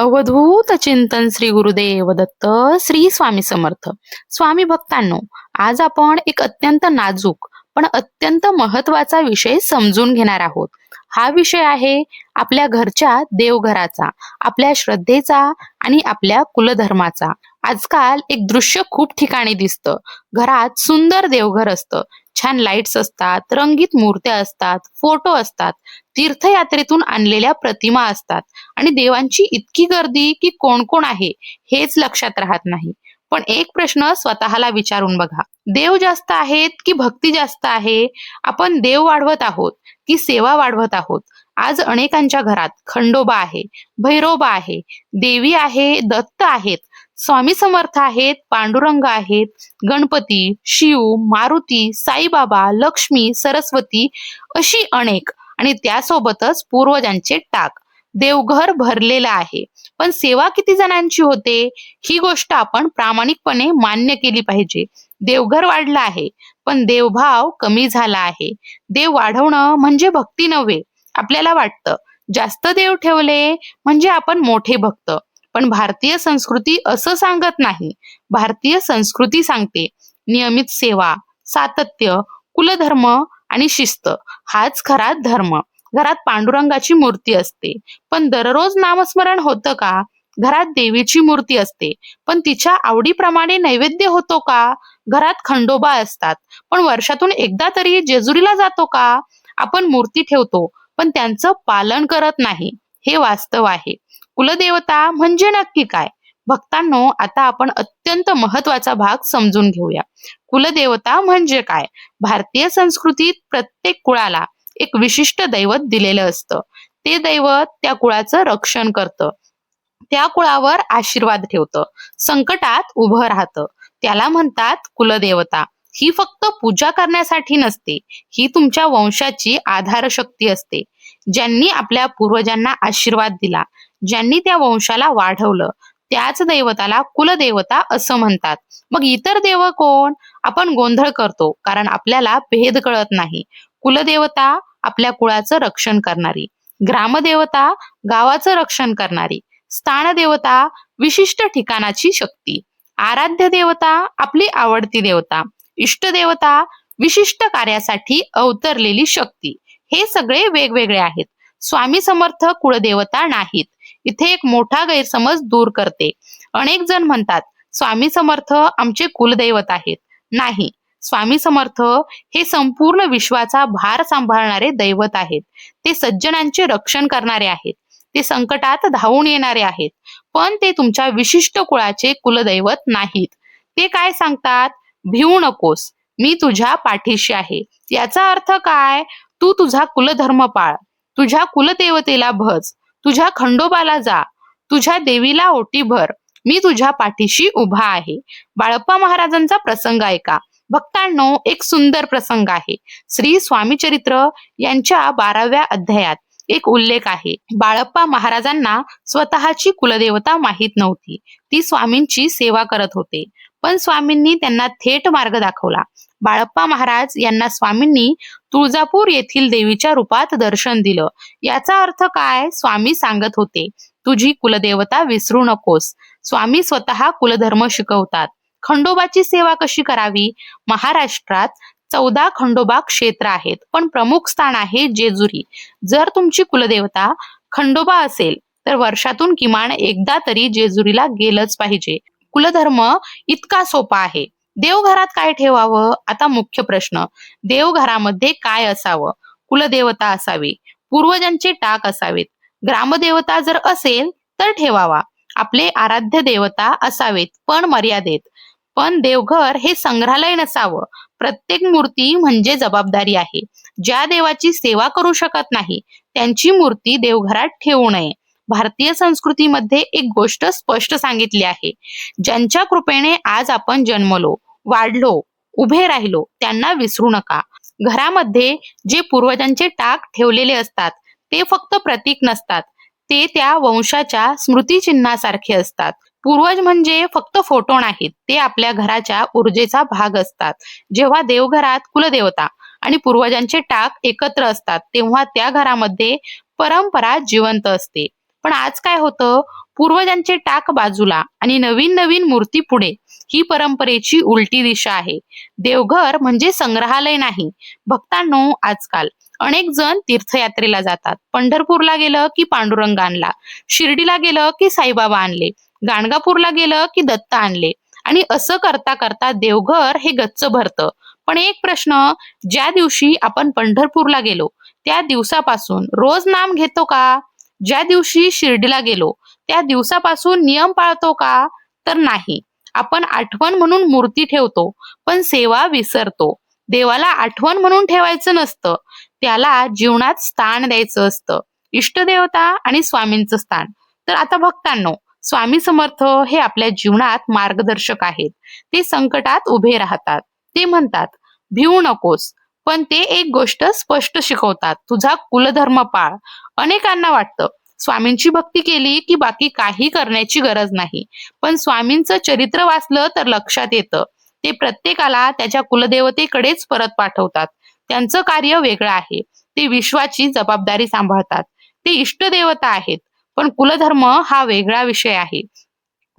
अवधूत चिंतन श्री गुरुदेव दत्त श्री स्वामी समर्थ. स्वामी भक्तांनो आज आपण एक अत्यंत नाजूक पण अत्यंत महत्त्वाचा विषय समजून घेणार आहोत. हा विषय आहे आपल्या घरच्या देवघराचा आपल्या श्रद्धेचा आणि आपल्या कुलधर्माचा. आजकाल एक दृश्य खूप ठिकाणी दिसतं. घरात सुंदर देवघर असतं. छान लाईट्स असतात रंगीत मूर्त्या असतात फोटो असतात. तीर्थयात्रेतून आणलेल्या प्रतिमा असतात. आणि देवांची इतकी गर्दी की कोण कोण आहे हेच लक्षात राहत नाही. पण एक प्रश्न स्वतःला विचारून बघा. देव जास्त आहेत की भक्ती जास्त आहे? आपण देव वाढवत आहोत की सेवा वाढवत आहोत? आज अनेकांच्या घरात खंडोबा आहे भैरोबा आहे देवी आहे दत्त आहेत. स्वामी समर्थ आहेत पांडुरंग आहेत गणपती शिव मारुती साईबाबा लक्ष्मी सरस्वती अशी अनेक आणि त्यासोबतच पूर्वजांचे टाक. देवघर भरलेलं आहे. पण सेवा किती जणांची होते? ही गोष्ट आपण प्रामाणिकपणे मान्य केली पाहिजे. देवघर वाढलं आहे पण देवभाव कमी झाला आहे. देव वाढवणं म्हणजे भक्ती नव्हे. आपल्याला वाटतं जास्त देव ठेवले म्हणजे आपण मोठे भक्त. पण भारतीय संस्कृती असं सांगत नाही. भारतीय संस्कृती सांगते नियमित सेवा सातत्य कुलधर्म आणि शिस्त. हाच खरा धर्म. घरात पांडुरंगाची मूर्ती असते. पण दररोज नामस्मरण होतं का? घरात देवीची मूर्ती असते. पण तिच्या आवडीप्रमाणे नैवेद्य होतो का? घरात खंडोबा असतात. पण वर्षातून एकदा तरी जेजुरीला जातो का? आपण मूर्ती ठेवतो पण त्यांचं पालन करत नाही. हे वास्तव आहे. कुलदेवता म्हणजे नक्की काय? भक्तांनो आता आपण अत्यंत महत्त्वाचा भाग समजून घेऊया. कुलदेवता म्हणजे काय? भारतीय संस्कृतीत प्रत्येक कुळाला एक विशिष्ट दैवत दिलेलं असतं. ते दैवत त्या कुळाचं रक्षण करतं. त्या कुळावर आशीर्वाद ठेवतं. संकटात उभं राहतं. त्याला म्हणतात कुलदेवता. ही फक्त पूजा करण्यासाठी नसते. ही तुमच्या वंशाची आधार शक्ती असते. ज्यांनी आपल्या पूर्वजांना आशीर्वाद दिला ज्यांनी त्या वंशाला वाढवलं त्याच दैवताला कुलदेवता असं म्हणतात. मग इतर देव कोण? आपण गोंधळ करतो कारण आपल्याला भेद कळत नाही. कुलदेवता आपल्या कुळाचं रक्षण करणारी ग्रामदेवता गावाचं रक्षण करणारी स्थानदेवता विशिष्ट ठिकाणाची शक्ती आराध्य देवता आपली आवडती देवता इष्टदेवता विशिष्ट कार्यासाठी अवतरलेली शक्ती. हे सगळे वेगवेगळे आहेत. स्वामी समर्थ कुळदेवता नाहीत. इथे एक मोठा गैरसमज दूर करते. अनेक जण म्हणतात स्वामी समर्थ आमचे कुलदैवत आहेत. नाही स्वामी समर्थ हे संपूर्ण विश्वाचा भार सांभाळणारे दैवत आहेत. ते सज्जनांचे रक्षण करणारे आहेत. ते संकटात धावून येणारे आहेत. पण ते तुमच्या विशिष्ट कुळाचे कुलदैवत नाहीत. ते काय सांगतात? भिवू नकोस. मी तुझ्या पाठीशी आहे. याचा अर्थ काय? तू तुझा कुलधर्म पाळ. तुझ्या कुलदेवतेला भज. तुझ्या खंडोबाला जा. तुझ्या देवीला ओटी भर. मी तुझ्या पाठीशी उभा आहे. बाळप्पा महाराजांचा प्रसंग ऐका. भक्तांनो एक सुंदर प्रसंग आहे. श्री स्वामीचरित्र यांच्या बाराव्या अध्यायात एक उल्लेख आहे. बाळप्पा महाराजांना स्वतःची कुलदेवता माहीत नव्हती. ती स्वामींची सेवा करत होते. पण स्वामींनी त्यांना थेट मार्ग दाखवला. बाळप्पा महाराज यांना स्वामींनी तुळजापूर येथील देवीच्या रूपात दर्शन दिलं. याचा अर्थ काय? स्वामी सांगत होते. तुझी कुलदेवता विसरू नकोस. स्वामी स्वतः कुलधर्म शिकवतात. खंडोबाची सेवा कशी करावी? महाराष्ट्रात चौदा खंडोबा क्षेत्र आहेत. पण प्रमुख स्थान आहे जेजुरी. जर तुमची कुलदेवता खंडोबा असेल तर वर्षातून किमान एकदा तरी जेजुरीला गेलंच पाहिजे. कुलधर्म इतका सोपा आहे. देवघरात काय ठेवावं? आता मुख्य प्रश्न. देवघरामध्ये काय असावं? कुलदेवता असावी. पूर्वजांचे टाक असावेत. ग्रामदेवता जर असेल तर ठेवावा. आपले आराध्य देवता असावेत पण मर्यादेत. पण देवघर हे संग्रहालय नसावं. प्रत्येक मूर्ती म्हणजे जबाबदारी आहे. ज्या देवाची सेवा करू शकत नाही त्यांची मूर्ती देवघरात ठेवू नये. भारतीय संस्कृतीमध्ये एक गोष्ट स्पष्ट सांगितली आहे. ज्यांच्या कृपेने आज आपण जन्मलो वाढलो उभे राहिलो त्यांना विसरू नका. घरामध्ये जे पूर्वजांचे टाक ठेवलेले असतात ते फक्त प्रतीक नसतात. ते त्या वंशाच्या स्मृतिचिन्हासारखे असतात. पूर्वज म्हणजे फक्त फोटो नाहीत ते आपल्या घराच्या ऊर्जेचा भाग असतात. जेव्हा देवघरात कुलदेवता आणि पूर्वजांचे टाक एकत्र असतात तेव्हा त्या घरामध्ये परंपरा जिवंत असते. पण आज काय होतं? पूर्वजांचे टाक बाजूला आणि नवीन नवीन मूर्ती पुढे. ही परंपरेची उलटी दिशा आहे. देवघर म्हणजे संग्रहालय नाही. भक्तांनो आजकाल अनेक जण तीर्थयात्रेला जातात. पंढरपूरला गेलं की पांडुरंग आणला. शिर्डीला गेलं की साईबाबा आणले. गाणगापूरला गेलं की दत्त आणले. आणि असं करता करता देवघर हे गच्च भरतं. पण एक प्रश्न ज्या दिवशी आपण पंढरपूरला गेलो त्या दिवसापासून रोज नाम घेतो का? ज्या दिवशी शिर्डीला गेलो त्या दिवसापासून नियम पाळतो का? तर नाही. आपण आठवण म्हणून मूर्ती ठेवतो पण सेवा विसरतो. देवाला आठवण म्हणून ठेवायचं नसतं. त्याला जीवनात स्थान द्यायचं असतं. इष्टदेवता आणि स्वामींचं स्थान. तर आता भक्तांनो स्वामी समर्थ हे आपल्या जीवनात मार्गदर्शक आहेत. ते संकटात उभे राहतात. ते म्हणतात भिवू नकोस. पण ते एक गोष्ट स्पष्ट शिकवतात. तुझा कुलधर्म पाळ. अनेकांना वाटतं स्वामींची भक्ती केली की बाकी काही करण्याची गरज नाही. पण स्वामींचं चरित्र वाचलं तर लक्षात येतं. ते प्रत्येकाला त्याच्या कुलदेवतेकडेच परत पाठवतात. त्यांचं कार्य वेगळं आहे. ते विश्वाची जबाबदारी सांभाळतात. ते इष्टदेवता आहेत. पण कुलधर्म हा वेगळा विषय आहे.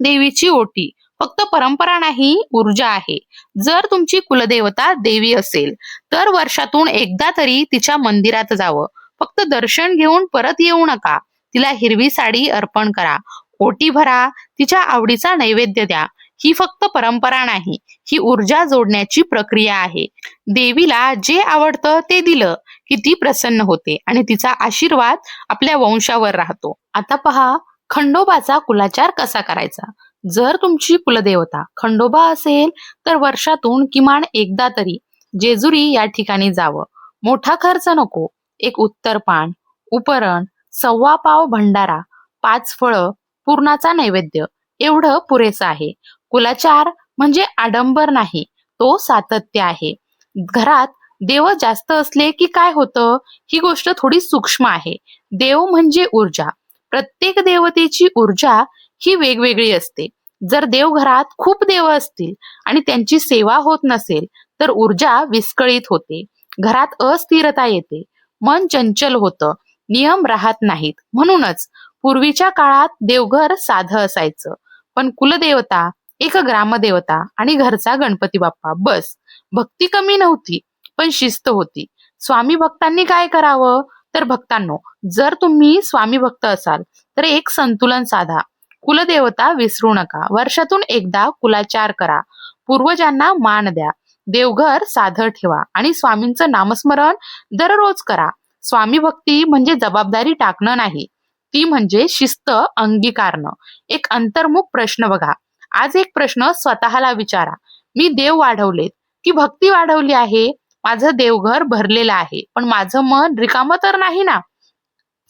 देवीची ओटी. फक्त परंपरा नाही ऊर्जा आहे. जर तुमची कुलदेवता देवी असेल तर वर्षातून एकदा तरी तिच्या मंदिरात जावं. फक्त दर्शन घेऊन परत येऊ नका. तिला हिरवी साडी अर्पण करा. ओटी भरा. तिच्या आवडीचा नैवेद्य द्या. ही फक्त परंपरा नाही ही ऊर्जा जोडण्याची प्रक्रिया आहे. देवीला जे आवडतं ते दिलं की ती प्रसन्न होते आणि तिचा आशीर्वाद आपल्या वंशावर राहतो. आता पहा खंडोबाचा कुलाचार कसा करायचा? जर तुमची कुलदेवता खंडोबा असेल तर वर्षातून किमान एकदा तरी जेजुरी या ठिकाणी जावं. मोठा खर्च नको. एक उत्तरपान उपरण सव्वा पाव भंडारा पाच फळं पूर्णाचा नैवेद्य एवढं पुरेसं आहे. कुलाचार म्हणजे आडंबर नाही तो सातत्य आहे. घरात देव जास्त असले की काय होतं? ही गोष्ट थोडी सूक्ष्म आहे. देव म्हणजे ऊर्जा. प्रत्येक देवतेची ऊर्जा ही वेगवेगळी असते. जर देवघरात खूप देव असतील आणि त्यांची सेवा होत नसेल तर ऊर्जा विस्कळीत होते. घरात अस्थिरता येते. मन चंचल होतं. नियम राहत नाहीत. म्हणूनच पूर्वीच्या काळात देवघर साधं असायचं. पण कुलदेवता एक ग्रामदेवता आणि घरचा गणपती बाप्पा बस. भक्ती कमी नव्हती पण शिस्त होती. स्वामी भक्तांनी काय करावं? तर भक्तांनो जर तुम्ही स्वामी भक्त असाल तर एक संतुलन साधा. कुलदेवता विसरू नका. वर्षातून एकदा कुलाचार करा. पूर्वजांना मान द्या. देवघर साधं ठेवा आणि स्वामींचं नामस्मरण दररोज करा. स्वामी भक्ती म्हणजे जबाबदारी टाकणं नाही. ती म्हणजे शिस्त अंगीकारणं. एक अंतर्मुख प्रश्न बघा. आज एक प्रश्न स्वतःला विचारा. मी देव वाढवलेत. की भक्ती वाढवली आहे. माझं देवघर भरलेलं आहे. पण माझं मन रिकामं तर नाही ना?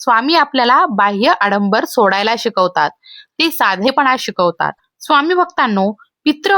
स्वामी आपल्याला बाह्य आडंबर सोडायला शिकवतात. ते साधेपणा शिकवतात. स्वामी भक्तांनो पित्र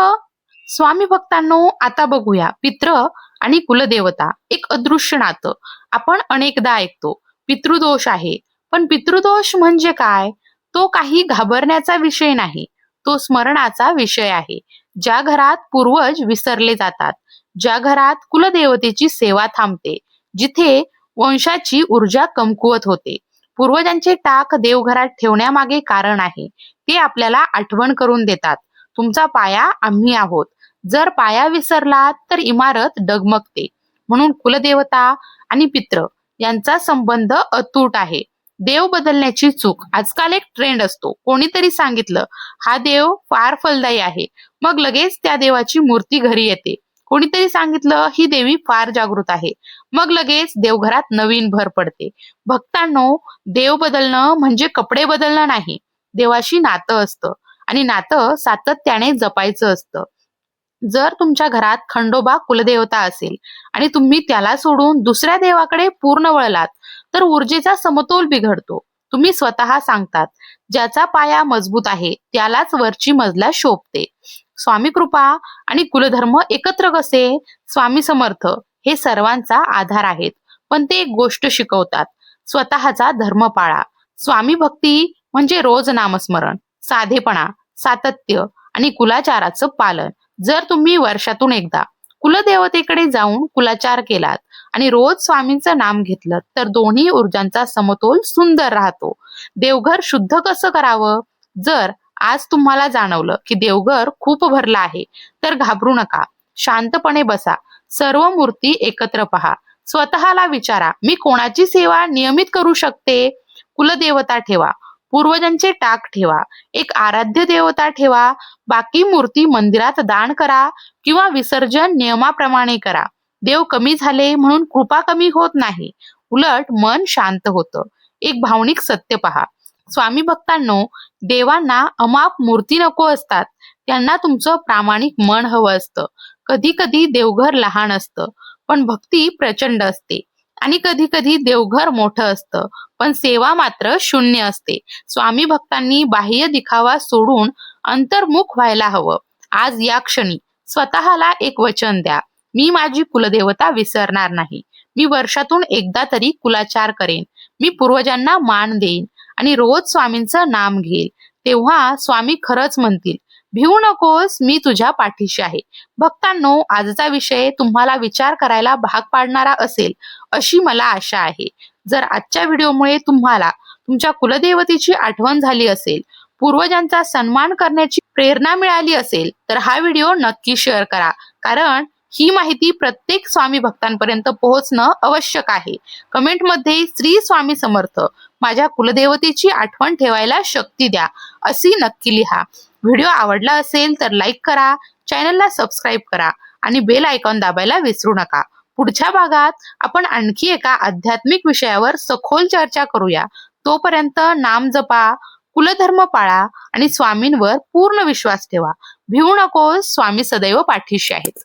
स्वामी भक्तांनो आता बघूया. पित्र आणि कुलदेवता एक अदृश्य नातं. आपण अनेकदा ऐकतो पितृदोष आहे. पण पितृदोष म्हणजे काय? तो काही घाबरण्याचा विषय नाही. तो स्मरणाचा विषय आहे. ज्या घरात पूर्वज विसरले जातात ज्या घरात कुलदेवतेची सेवा थांबते जिथे वंशाची ऊर्जा कमकुवत होते. पूर्वजांचे टाक देवघरात ठेवण्यामागे कारण आहे. ते आपल्याला आठवण करून देतात. तुमचा पाया आम्ही आहोत. जर पाया विसरला तर इमारत डगमगते. म्हणून कुलदेवता आणि पित्र यांचा संबंध अतूट आहे. देव बदलण्याची चूक. आजकाल एक ट्रेंड असतो. कोणीतरी सांगितलं हा देव फार फलदायी आहे. मग लगेच त्या देवाची मूर्ती घरी येते. कोणीतरी सांगितलं ही देवी फार जागृत आहे. मग लगेच देवघरात नवीन भर पडते. भक्तांनो देव बदलणं म्हणजे कपडे बदलणं नाही. देवाशी नातं असतं आणि नातं सातत्याने जपायचं असतं. जर तुमच्या घरात खंडोबा कुलदेवता असेल आणि तुम्ही त्याला सोडून दुसऱ्या देवाकडे पूर्ण वळलात तर ऊर्जेचा समतोल बिघडतो. तुम्ही स्वतः सांगतात ज्याचा पाया मजबूत आहे त्यालाच वरची मजला शोभते. स्वामी कृपा आणि कुलधर्म एकत्र कसे? स्वामी समर्थ हे सर्वांचा आधार आहेत. पण ते एक गोष्ट शिकवतात. स्वतःचा धर्म पाळा. स्वामी भक्ती म्हणजे रोज नामस्मरण साधेपणा सातत्य आणि कुलाचाराचं पालन. जर तुम्ही वर्षातून एकदा कुलदेवतेकडे जाऊन कुलाचार केलात आणि रोज स्वामींचं नाम घेतलं तर दोन्ही ऊर्जांचा समतोल सुंदर राहतो. देवघर शुद्ध कसं करावं? जर आज तुम्हाला जाणवलं की देवघर खूप भरलं आहे. तर घाबरू नका. शांतपणे बसा. सर्व मूर्ती एकत्र पहा. स्वतःला विचारा मी कोणाची सेवा नियमित करू शकते? कुलदेवता ठेवा. पूर्वजांचे टाक ठेवा. एक आराध्य देवता ठेवा. बाकी मूर्ती मंदिरात दान करा किंवा विसर्जन नियमाप्रमाणे करा. देव कमी झाले म्हणून कृपा कमी होत नाही. उलट मन शांत होतं. एक भावनिक सत्य पहा. स्वामी भक्तांनो देवांना अमाप मूर्ती नको असतात. त्यांना तुमचं प्रामाणिक मन हवं असतं. कधी कधी देवघर लहान असतं पण भक्ती प्रचंड असते. आणि कधी कधी देवघर मोठं असतं पण सेवा मात्र शून्य असते. स्वामी भक्तांनी बाह्य दिखावा सोडून अंतर्मुख व्हायला हवं. आज या क्षणी स्वतःला एक वचन द्या. मी माझी कुलदेवता विसरणार नाही. मी वर्षातून एकदा तरी कुलाचार करेन. मी पूर्वजांना मान देईन. आणि रोज स्वामींचं नाम घेईल. तेव्हा स्वामी खरंच म्हणतील भिवू नकोस मी तुझ्या पाठीशी आहे. भक्तांनो आजचा विषय तुम्हाला विचार करायला भाग पाडणारा असेल अशी मला आशा आहे. जर आजच्या व्हिडिओमुळे तुम्हाला तुमच्या कुलदेवतेची आठवण झाली असेल पूर्वजांचा सन्मान करण्याची प्रेरणा मिळाली असेल तर हा व्हिडिओ नक्की शेअर करा. कारण ही माहिती प्रत्येक स्वामी भक्तांपर्यंत पोहोचणं आवश्यक आहे. कमेंटमध्ये श्री स्वामी समर्थ माझ्या कुलदेवतेची आठवण ठेवायला शक्ती द्या अशी नक्की लिहा. व्हिडिओ आवडला असेल तर लाईक करा चॅनलला सबस्क्राईब करा आणि बेल आयकॉन दाबायला विसरू नका. पुढच्या भागात आपण आणखी एका आध्यात्मिक विषयावर सखोल चर्चा करूया. तोपर्यंत नाम जपा कुलधर्म पाळा आणि स्वामींवर पूर्ण विश्वास ठेवा. भिवू नको स्वामी सदैव पाठीशी आहेत.